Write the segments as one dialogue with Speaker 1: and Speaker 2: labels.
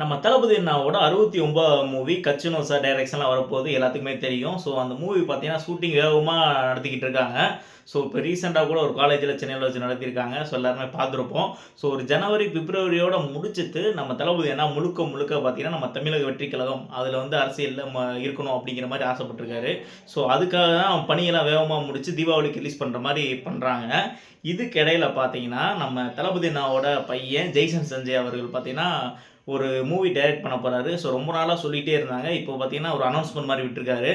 Speaker 1: நம்ம தளபதி அண்ணாவோட அறுபத்தி ஒன்பதாம் மூவி கச்சினோசா டைரக்ஷனில் வரப்போகுது எல்லாத்துக்குமே தெரியும். ஸோ அந்த மூவி பார்த்தீங்கன்னா ஷூட்டிங் வேகமாக நடத்திக்கிட்டு இருக்காங்க. ஸோ இப்போ ரீசெண்டாக கூட ஒரு காலேஜில் சென்னையில் வச்சு நடத்தியிருக்காங்க. ஸோ எல்லாருமே பார்த்துருப்போம். ஸோ ஒரு ஜனவரி பிப்ரவரியோட முடிச்சிட்டு நம்ம தளபதி என்ன முழுக்க முழுக்க பார்த்தீங்கன்னா நம்ம தமிழக வெற்றி கழகம் அதில் வந்து அரசியலில் ம இருக்கணும் அப்படிங்கிற மாதிரி ஆசைப்பட்டிருக்காரு. ஸோ அதுக்காக தான் பணியெல்லாம் வேகமாக முடித்து தீபாவளிக்கு ரிலீஸ் பண்ணுற மாதிரி பண்ணுறாங்க இதுக்கிடையில் பார்த்தீங்கன்னா நம்ம தளபதி அண்ணாவோட பையன் ஜெய்சன் சஞ்சய் அவர்கள் பார்த்தீங்கன்னா ஒரு மூவி டைரக்ட் பண்ண போகிறாரு ஸோ ரொம்ப நாளாக சொல்லிகிட்டே இருந்தாங்க. இப்போ பார்த்தீங்கன்னா ஒரு அனௌன்ஸ்மெண்ட் மாதிரி விட்டுருக்காரு.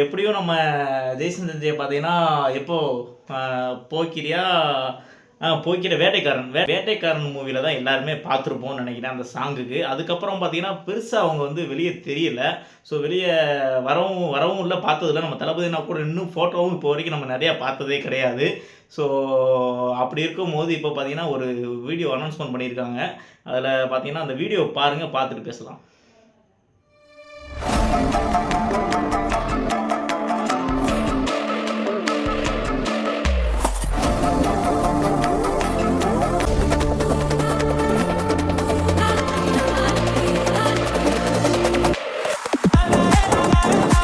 Speaker 1: எப்படியும் நம்ம ஜெய்சந்தன் ஜெய பார்த்தீங்கன்னா எப்போ போக்கிரியா போய்கிற வேட்டைக்காரன் வே வேட்டைக்காரன் மூவியில் தான் எல்லாருமே பார்த்துருப்போம்னு நினைக்கிறேன் அந்த சாங்குக்கு அதுக்கப்புறம் பார்த்தீங்கன்னா பெருசாக அவங்க வந்து வெளியே தெரியல. ஸோ வெளியே வரவும் வரவும் இல்லை பார்த்ததில்ல. நம்ம தளபதினா கூட இன்னும் ஃபோட்டோவும் இப்போ வரைக்கும் நம்ம நிறையா பார்த்ததே கிடையாது. ஸோ அப்படி இருக்கும்போது இப்போ பார்த்தீங்கன்னா ஒரு வீடியோ அனௌன்ஸ்மெண்ட் பண்ணியிருக்காங்க. அதில் பார்த்தீங்கன்னா அந்த வீடியோ பாருங்கள் பார்த்துட்டு பேசலாம்.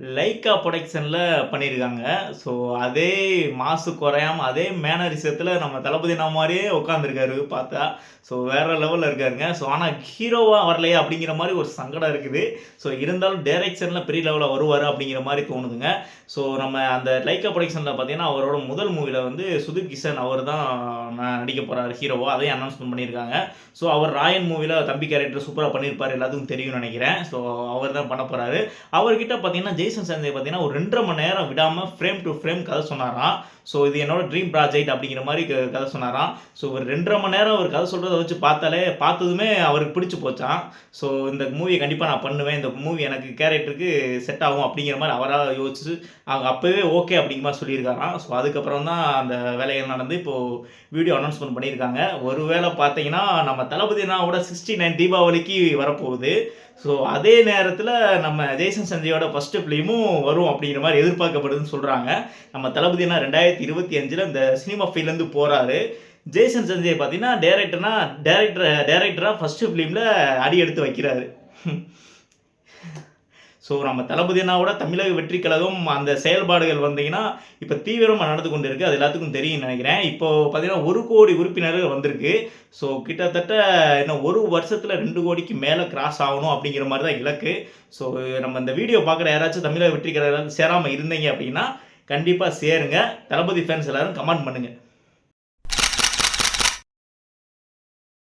Speaker 1: லைக்கா ப்ரொடக்ஷனில் பண்ணியிருக்காங்க ஸோ அதே மாசு குறையாம அதே மேனரிசத்தில் நம்ம தளபதி நான் மாதிரியே உட்காந்துருக்காரு பார்த்தா. ஸோ வேறு லெவலில் இருக்காருங்க. ஸோ ஆனால் ஹீரோவாக வரலையே அப்படிங்கிற மாதிரி ஒரு சங்கடம் இருக்குது. ஸோ இருந்தாலும் டைரக்ஷனில் பெரிய லெவலில் வருவார் அப்படிங்கிற மாதிரி தோணுதுங்க. ஸோ நம்ம அந்த லைக்கா ப்ரொடக்ஷனில் பார்த்தீங்கன்னா அவரோட முதல் மூவியில் வந்து சுதீப் கிஷன் அவர் தான் நடிக்க போகிறார் ஹீரோவாக அதையும் அனௌன்ஸ்மெண்ட் பண்ணியிருக்காங்க. ஸோ அவர் ராயன் மூவியில் தம்பி கேரக்டர் சூப்பராக பண்ணியிருப்பார் எல்லாத்துக்கும் தெரியும்னு நினைக்கிறேன். ஸோ அவர் தான் பண்ண போகிறாரு அவர்கிட்ட பார்த்தீங்கன்னா ஜெய்சன் சஞ்சய் பார்த்தீங்கன்னா ஒரு ரெண்டரை மணி நேரம் விடாமல் ஃப்ரேம் டு ஃப்ரேம் கதை சொன்னாராம். ஸோ இது என்னோட ட்ரீம் ப்ராஜெக்ட் அப்படிங்கிற மாதிரி கதை சொன்னாராம். ஸோ ஒரு ரெண்டரை மணி நேரம் அவர் கதை சொல்கிறத வச்சு பார்த்தாலே பார்த்ததுமே அவருக்கு பிடிச்சி போச்சான் ஸோ இந்த மூவியை கண்டிப்பாக நான் பண்ணுவேன். இந்த மூவி எனக்கு கேரக்டருக்கு செட் ஆகும் அப்படிங்கிற மாதிரி அவராக யோசிச்சு அவங்க அப்போவே ஓகே அப்படிங்கிற மாதிரி சொல்லியிருக்காராம். ஸோ அதுக்கப்புறம் தான் அந்த வேலைகள் நடந்து இப்போது வீடியோ அனௌன்ஸ்மெண்ட் பண்ணியிருக்காங்க. ஒருவேளை பார்த்தீங்கன்னா நம்ம தளபதினாவோட சிக்ஸ்டி நைன் தீபாவளிக்கு வரப்போகுது. ஸோ அதே நேரத்தில் நம்ம ஜெய்சன் சஞ்சயோட ஃபஸ்ட்டு ஃபிலிமும் வரும் அப்படிங்கிற மாதிரி எதிர்பார்க்கப்படுதுன்னு சொல்கிறாங்க நம்ம தளபதினா ரெண்டாயிரத்தி இருபத்தி அஞ்சில் இந்த சினிமா ஃபீல்ட்லேருந்து போகிறாரு ஜெய்சன் சஞ்சய் பார்த்தீங்கன்னா டேரக்டர்னா டேரக்டர் டேரக்டராக ஃபஸ்ட்டு ஃபிலிமில் அடி எடுத்து வைக்கிறாரு. ஸோ நம்ம தளபதினாவோட தமிழக வெற்றி கழகம் அந்த செயல்பாடுகள் வந்தீங்கன்னா இப்போ தீவிரமாக நடந்து கொண்டு இருக்குது அது எல்லாத்துக்கும் தெரியும் நினைக்கிறேன். இப்போ பார்த்தீங்கன்னா ஒரு கோடி உறுப்பினர்கள் வந்திருக்கு. ஸோ கிட்டத்தட்ட இன்னும் ஒரு வருஷத்தில் ரெண்டு கோடிக்கு மேலே கிராஸ் ஆகணும் அப்படிங்கிற மாதிரி தான் இலக்கு. ஸோ நம்ம இந்த வீடியோ பார்க்குற யாராச்சும் தமிழக வெற்றி கழகம் சேராமல் இருந்தீங்க அப்படின்னா கண்டிப்பாக சேருங்க. தளபதி ஃபேன்ஸ் எல்லோரும் கமெண்ட் பண்ணுங்கள்